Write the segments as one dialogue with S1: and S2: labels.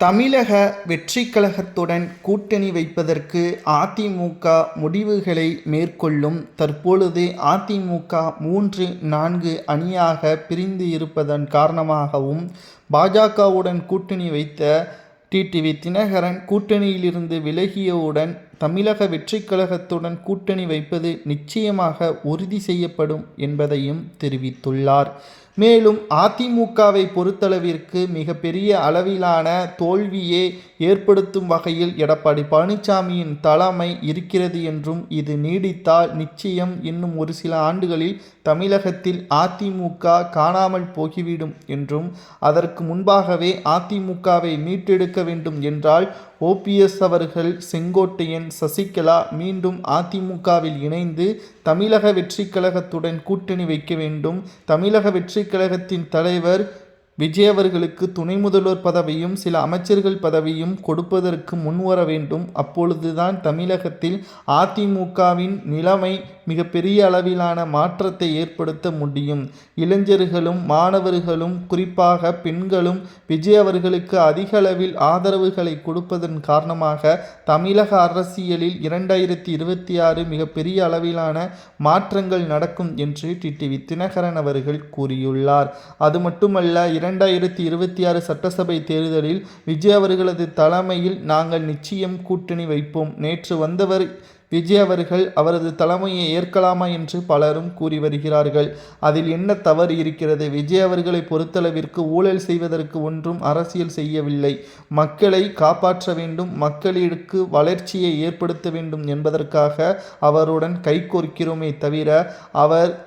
S1: தமிழக வெற்றி கழகத்துடன் கூட்டணி வைப்பதற்கு அதிமுக முடிவுகளை மேற்கொள்ளும் தற்பொழுது அதிமுக மூன்று நான்கு அணியாக பிரிந்து இருப்பதன் காரணமாகவும் பாஜகவுடன் கூட்டணி வைத்த டிடிவி தினகரன் கூட்டணியிலிருந்து விலகியவுடன் தமிழக வெற்றிக் கழகத்துடன் கூட்டணி வைப்பது நிச்சயமாக உறுதி செய்யப்படும் என்பதையும் தெரிவித்துள்ளார். மேலும் அதிமுகவை பொறுத்தளவிற்கு மிகப்பெரிய அளவிலான தோல்வியை ஏற்படுத்தும் வகையில் எடப்பாடி பழனிசாமியின் தலைமை இருக்கிறது என்றும் இது நீடித்தால் நிச்சயம் இன்னும் ஒரு சில ஆண்டுகளில் தமிழகத்தில் அதிமுக காணாமல் போகிவிடும் என்றும் அதற்கு முன்பாகவே அதிமுகவை மீட்டெடுக்க வேண்டும் என்றால் ஓபிஎஸ் அவர்கள் செங்கோட்டையன் சசிகலா மீண்டும் அதிமுகவில் இணைந்து தமிழக வெற்றிக் கழகத்துடன் கூட்டணி வைக்க வேண்டும். தமிழக வெற்றிக் கழகத்தின் தலைவர் விஜய் அவர்களுக்கு துணை முதல்வர் பதவியும் சில அமைச்சர்கள் பதவியும் கொடுப்பதற்கு முன்வர வேண்டும். அப்பொழுதுதான் தமிழகத்தில் அதிமுகவின் நிலைமை மிகப்பெரிய அளவிலான மாற்றத்தை ஏற்படுத்த முடியும். இளைஞர்களும் மாணவர்களும் குறிப்பாக பெண்களும் விஜய் அவர்களுக்கு அதிக அளவில் ஆதரவுகளை கொடுப்பதன் காரணமாக தமிழக அரசியலில் இரண்டாயிரத்தி இருபத்தி ஆறு மிகப்பெரிய அளவிலான மாற்றங்கள் நடக்கும் என்று டிடிவி தினகரன் அவர்கள் கூறியுள்ளார். அது மட்டுமல்ல இரண்டாயிரத்தி இருபத்தி ஆறு சட்டசபை தேர்தலில் விஜய் அவர்களது தலைமையில் நாங்கள் நிச்சயம் கூட்டணி வைப்போம். நேற்று வந்தவர் விஜய் அவர்கள் அவரது தலைமையை ஏற்கலாமா என்று பலரும் கூறி வருகிறார்கள். அதில் என்ன தவறு இருக்கிறது? விஜய் அவர்களை பொறுத்தளவிற்கு ஊழல் செய்வதற்கு ஒன்றும் அரசியல் செய்யவில்லை. மக்களை காப்பாற்ற வேண்டும் மக்களிற்கு வளர்ச்சியை ஏற்படுத்த வேண்டும் என்பதற்காக அவருடன் கைகோர்க்கிறோமே தவிர அவர்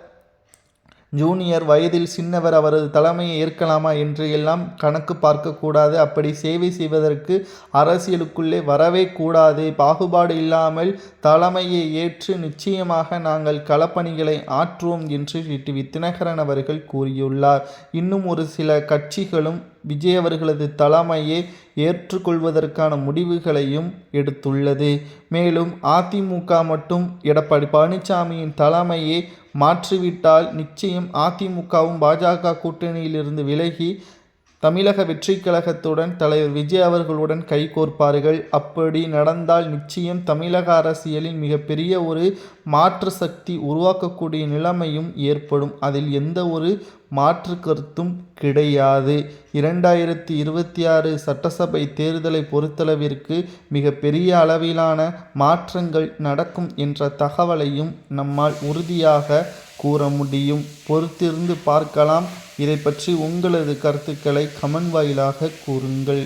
S1: ஜூனியர் வயதில் சின்னவர் அவரது தலைமையை ஏற்கலாமா என்று எல்லாம் கணக்கு பார்க்கக்கூடாது அப்படி சேவை செய்வதற்கு அரசியலுக்குள்ளே வரவே கூடாது. பாகுபாடு இல்லாமல் தலைமையை ஏற்று நிச்சயமாக நாங்கள் களப்பணிகளை ஆற்றுவோம் என்று டிடிவி தினகரன் அவர்கள் கூறியுள்ளார். இன்னும் ஒரு சில கட்சிகளும் விஜய் அவர்களது தலைமையை ஏற்றுக்கொள்வதற்கான முடிவுகளையும் எடுத்துள்ளது. மேலும் அதிமுக மட்டும் எடப்பாடி பழனிசாமியின் தலைமையை மாற்றிவிட்டால் நிச்சயம் அதிமுகவும் பாஜக கூட்டணியிலிருந்து விலகி தமிழக வெற்றிக் கழகத்துடன் தலைவர் விஜய் அவர்களுடன் கைகோர்ப்பார்கள் அப்படி நடந்தால் நிச்சயம் தமிழக அரசியலில் மிகப்பெரிய ஒரு மாற்று சக்தி உருவாக்கக்கூடிய நிலைமையும் ஏற்படும். அதில் எந்த ஒரு மாற்று கருத்தும் கிடையாது. இரண்டாயிரத்தி இருபத்தி ஆறு சட்டசபை தேர்தலை பொறுத்தளவிற்கு மிகப்பெரிய அளவிலான மாற்றங்கள் நடக்கும் என்ற தகவலையும் நம்மால் உறுதியாக கூற முடியும். பொறுத்திருந்து பார்க்கலாம். இதை பற்றி உங்களது கருத்துக்களை கமெண்ட் வாயிலாக கூறுங்கள்.